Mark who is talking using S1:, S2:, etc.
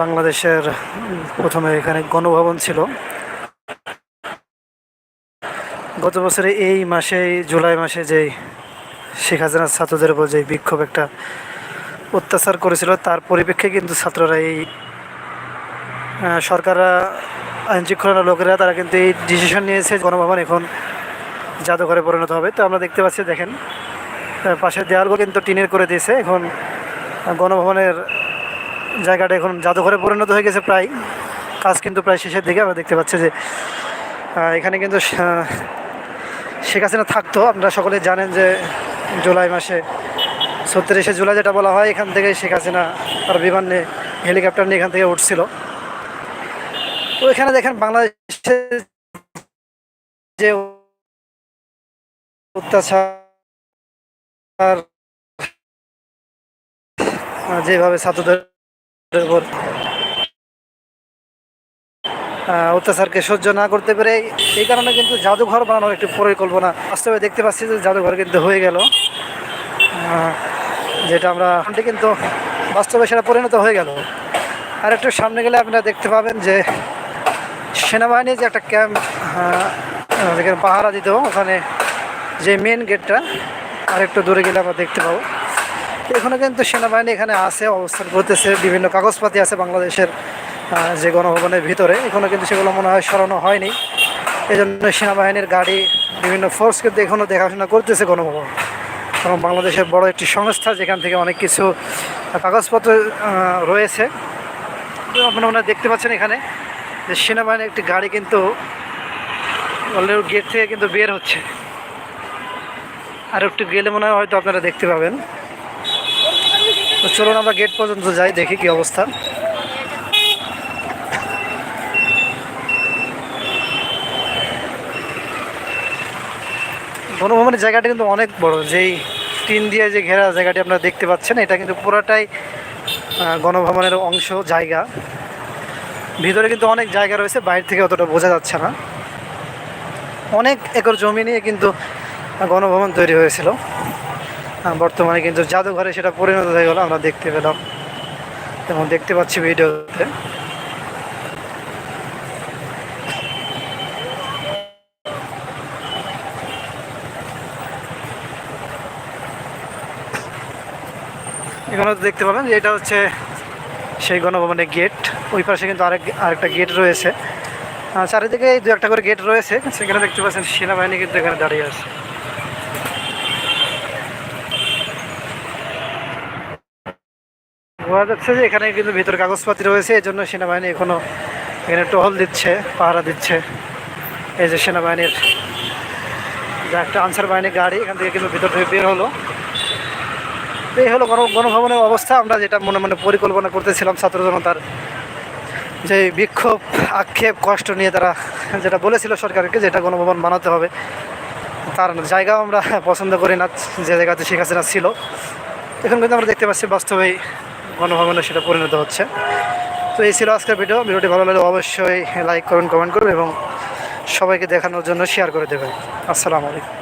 S1: বাংলাদেশের প্রথমে এখানে গণভবন ছিল। গত বছরে এই মাসে, জুলাই মাসে যে শেখ হাসিনার ছাত্রদের উপর যে বিক্ষোভ একটা অত্যাচার করেছিল, তার পরিপ্রেক্ষে কিন্তু ছাত্ররা এই সরকাররা আইন শৃঙ্খলা লোকেরা, তারা কিন্তু এই ডিসিশন নিয়েছে গণভবন এখন জাদুঘরে পরিণত হবে। তো আমরা দেখতে পাচ্ছি, দেখেন পাশের দেওয়ালগুলো কিন্তু টিনের করে দিয়েছে। এখন গণভবনের জায়গাটা এখন জাদুঘরে পরিণত হয়ে গেছে প্রায়। কাজ কিন্তু প্রায় শেষের দিকে। আমরা দেখতে পাচ্ছি যে এখানে কিন্তু শেখ হাসিনা থাকতো। আপনারা সকলে জানেন যে জুলাই মাসে, ছত্রিশে জুলাই যেটা বলা হয়, এখান থেকে শেখ হাসিনা তার বিমান নিয়ে, হেলিকপ্টার নিয়ে এখান থেকে উঠছিল। তো এখানে দেখেন বাংলাদেশে যে অত্যাচার যেভাবে ছাত্রদের অত্যাচারকে সহ্য না করতে পেরে এই কারণে কিন্তু জাদুঘর বানানোর একটি পরিকল্পনা বাস্তবে দেখতে পাচ্ছি যে জাদুঘর কিন্তু হয়ে গেল। যেটা আমরা কিন্তু বাস্তবে সেটা পরিণত হয়ে গেল। আর একটু সামনে গেলে আপনারা দেখতে পাবেন যে সেনাবাহিনীর যে একটা ক্যাম্প যেখানে পাহারা দিত, ওখানে যে মেন গেটটা আর একটু দূরে গেলে আমরা দেখতে পাবো। এখানে কিন্তু সেনাবাহিনী এখানে আছে, অবস্থান করতেছে, বিভিন্ন কাগজপাতি আছে বাংলাদেশের যে গণভবনের ভিতরে। এখনও কিন্তু সেগুলো মনে হয় সরানো হয়নি। এই জন্য সেনাবাহিনীর গাড়ি, বিভিন্ন ফোর্স কিন্তু এখনও দেখাশোনা করতেছে গণভবন। এবং বাংলাদেশের বড় একটি সংস্থা, যেখান থেকে অনেক কিছু কাগজপত্র রয়েছে। আপনারা মনে দেখতে পাচ্ছেন এখানে যে সেনাবাহিনীর একটি গাড়ি কিন্তু অলরেডি গেট থেকে কিন্তু বের হচ্ছে। আর একটু গেলে মনে হয় হয়তো আপনারা দেখতে পাবেন। তো চলুন আমরা গেট পর্যন্ত যাই, দেখি কি অবস্থা। গণভবনের জায়গাটা কিন্তু অনেক বড়, যেই টিন দিয়ে যে ঘেরা জায়গাটি আপনারা দেখতে পাচ্ছেন, এটা কিন্তু পুরোটাই গণভবনের অংশ জায়গা। ভিতরে কিন্তু অনেক জায়গা রয়েছে, বাইরে থেকে অতটা বোঝা যাচ্ছে না। অনেক একর জমি নিয়ে কিন্তু গণভবন তৈরি হয়েছিল। বর্তমানে কিন্তু জাদুঘরে সেটা পরিণত হয়ে গেল, আমরা দেখতে পেলাম। এবং দেখতে পাচ্ছি ভিডিওতে। এখানে দেখতে পাবেন যে এটা হচ্ছে সেই গণভবনের গেট। ওই পাশে কিন্তু আরেক, আরেকটা গেট রয়েছে। চারিদিকে দু একটা করে গেট রয়েছে। সেখানে দেখতে পাচ্ছেন সেনাবাহিনী কিন্তু এখানে দাঁড়িয়ে আছে। বোঝা যাচ্ছে যে এখানে কিন্তু ভিতরে কাগজপাতি রয়েছে এই জন্য সেনাবাহিনী এখনও এখানে টহল দিচ্ছে, পাহারা দিচ্ছে। এই যে সেনাবাহিনীর যে একটা আনসার বাহিনীর গাড়ি, এখান থেকে কিন্তু ভিতর থেকে বের হলো। এই হলো গণ গণভবনের অবস্থা। আমরা যেটা মনে মনে পরিকল্পনা করতেছিলাম ছাত্র জনতার যে বিক্ষোভ, আক্ষেপ, কষ্ট নিয়ে তারা যেটা বলেছিল সরকারকে যেটা গণভবন বানাতে হবে। তার জায়গাও আমরা পছন্দ করি না, যে জায়গাতে শেখ হাসিনা ছিল। এখন কিন্তু আমরা দেখতে পাচ্ছি বাস্তবেই গণভবনে সেটা পরিণত হচ্ছে। তো এই ছিল আজকের ভিডিও। ভিডিওটি ভালো লাগলে অবশ্যই লাইক করুন, কমেন্ট করুন এবং সবাইকে দেখানোর জন্য শেয়ার করে দেবেন। আসসালামু আলাইকুম।